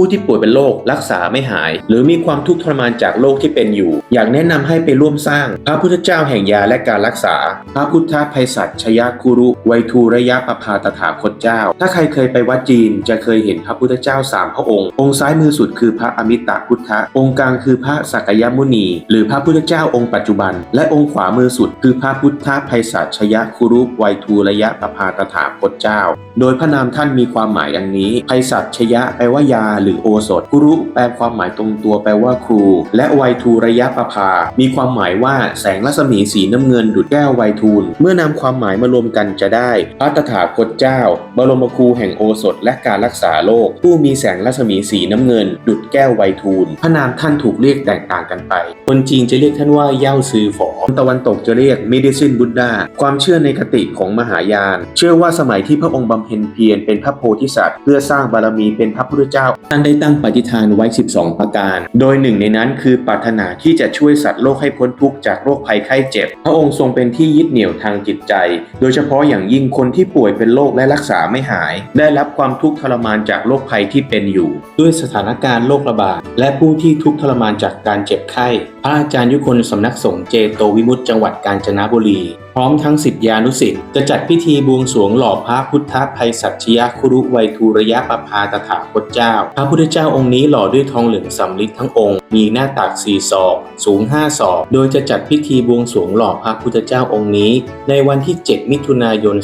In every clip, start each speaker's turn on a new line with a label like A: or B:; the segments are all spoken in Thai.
A: ผู้ที่ป่วยเป็นโรครักษาไม่หาย หรือมีความทุกข์ทรมานจากโรคที่เป็นอยู่ อยากแนะนำให้ไปร่วมสร้าง พระพุทธเจ้าแห่งยาและการรักษา พระพุทธไพศาลชยคุรุไวยทูระยะปภาตถาคตเจ้า ถ้าใครเคยไปวัดจีนจะเคยเห็นพระพุทธเจ้าสามพระองค์ องค์ซ้ายมือสุดคือพระอมิตาพุทธะองค์กลางคือพระสักยมุนี หรือพระพุทธเจ้าองค์ปัจจุบัน และองค์ขวามือสุด คือพระพุทธไพศาลชยคุรุไวยทูระยะปภาตถาคตเจ้า โดยพระนามท่านมีความหมายดังนี้ไพศาลชยะแปลว่ายาหรือโอสถกุรุแปลความหมายตรงตัวแปลว่าครู และไวยทูระยะประภา มีความหมายว่าแสงรัศมีสีน้ำเงินดุจแก้วไวยทูล เมื่อนำความหมายมารวมกันจะได้พระตถาคตเจ้า บรมครูแห่งโอสถและการรักษาโรคผู้มีแสงรัศมีสีน้ำเงิน ดุจแก้วไวยทูลพระนามท่านถูกเรียกแตกต่างกันไป คนจีนจะเรียกท่านว่าเย่าซือฝอ ตะวันตกจะเรียก medicine buddha ความเชื่อในคติของมหายาน เชื่อว่าสมัยที่พระองค์บำเพ็ญเพียรเป็นพระโพธิสัตว์ เพื่อสร้างบารมีเป็นพระพุทธเจ้า ท่านได้ตั้งปฏิฐานไว้ 12 ประการ โดยหนึ่งในนั้นคือปรารถนาที่จะช่วยสัตว์โลกให้พ้นทุกข์จากโรคภัยไข้เจ็บ พระองค์ทรงเป็นที่ยึดเหนี่ยวทางจิตใจ โดยเฉพาะอย่างยิ่งคนที่ป่วยเป็นโรคและรักษาไม่หาย ได้รับความทุกข์ทรมานจากโรคภัยที่เป็นอยู่ ด้วยสถานการณ์โรคระบาดและผู้ที่ทุกข์ทรมานจากการเจ็บไข้ พระอาจารย์ยุคนสำนักสงฆ์เจโตวมุติจังหวัดกาญจนบุรี ร้อมทั้งสิทธิานุสิทธิ์จะจัดพิธีบวงสรวงหล่อพระพุทธภัยสัชยคุรุไวยทูระยะปภาตถาคตเจ้า พระพุทธเจ้าองค์นี้หล่อด้วยทองเหลืองสำริดทั้งองค์ มีหน้าตักสี่ศอกสูงห้าศอกโดยจะจัดพิธีบวงสรวงหล่อพระพุทธเจ้าองค์นี้ ในวันที่ 7 มิถุนายน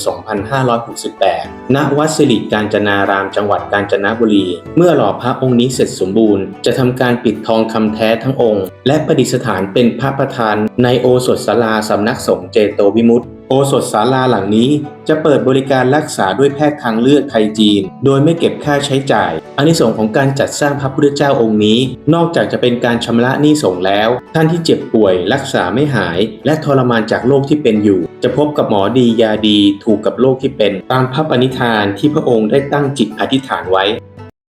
A: 2568 ณ วัดสิริกาญจนารามจังหวัดกาญจนบุรี เมื่อหล่อพระองค์นี้เสร็จสมบูรณ์ จะทำการปิดทองคำแท้ทั้งองค์ และประดิษฐานเป็นพระประธานในโอสถศาลาสำนักสงฆ์เจโตวิมุตโอสถศาลาหลังนี้จะเปิดบริการรักษาด้วยแพทย์ทางเลือกไทยจีน โดยไม่เก็บค่าใช้จ่ายอานิสงส์ของการจัดสร้างพระพุทธเจ้าองค์นี้ นอกจากจะเป็นการชำระหนี้สงฆ์แล้ว ท่านที่เจ็บป่วย รักษาไม่หาย และทรมานจากโรคที่เป็นอยู่ จะพบกับหมอดียาดีถูกกับโรคที่เป็น ตามพระปณิธานที่พระองค์ได้ตั้งจิตอธิษฐานไว้